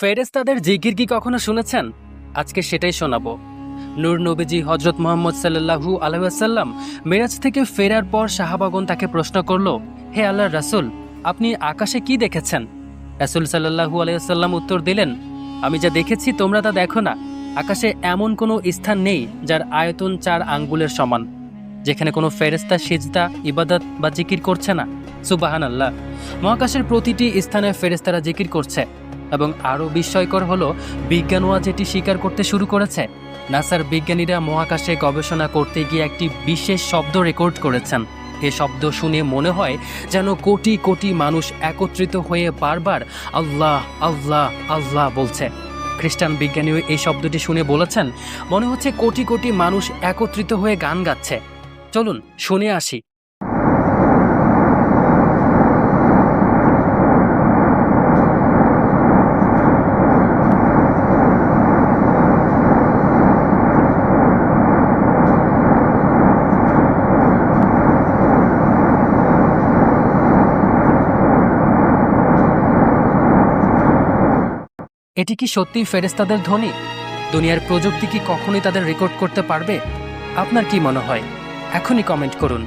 ফেরেস্তাদের জিকির কি কখনো শুনেছেন? আজকে সেটাই শোনাবো। নূর নবীজি হজরত মোহাম্মদ সাল্লাহু আলহাসাল্লাম মেরাজ থেকে ফেরার পর শাহাবাগন তাকে প্রশ্ন করল, হে আল্লাহ রাসুল, আপনি আকাশে কি দেখেছেন? রাসুল সাল্লাহু আলাইসাল্লাম উত্তর দিলেন, আমি যা দেখেছি তোমরা তা দেখো না। আকাশে এমন কোনো স্থান নেই যার আয়তন চার আঙ্গুলের সমান, যেখানে কোনো ফেরেস্তা সিজদা, ইবাদত বা জিকির করছে না। সুবাহান আল্লাহ মহাকাশের প্রতিটি স্থানে ফেরেস্তারা জিকির করছে। এবং আরও বিস্ময়কর হলো বিজ্ঞানওয়া যেটি স্বীকার করতে শুরু করেছে। নাসার বিজ্ঞানীরা মহাকাশে গবেষণা করতে গিয়ে একটি বিশেষ শব্দ রেকর্ড করেছেন। এ শব্দ শুনে মনে হয় যেন কোটি কোটি মানুষ একত্রিত হয়ে বারবার আল্লাহ আল্লাহ আল্লাহ বলছে। খ্রিস্টান বিজ্ঞানীও এই শব্দটি শুনে বলেছেন, মনে হচ্ছে কোটি কোটি মানুষ একত্রিত হয়ে গান গাচ্ছে। চলুন, শুনে আসি। এটি কি সত্যিই ফেরেস্তাদের ধ্বনি? দুনিয়ার প্রযুক্তি কি কখনোই তাদের রেকর্ড করতে পারবে? আপনার কি মনে হয়? এখনই কমেন্ট করুন।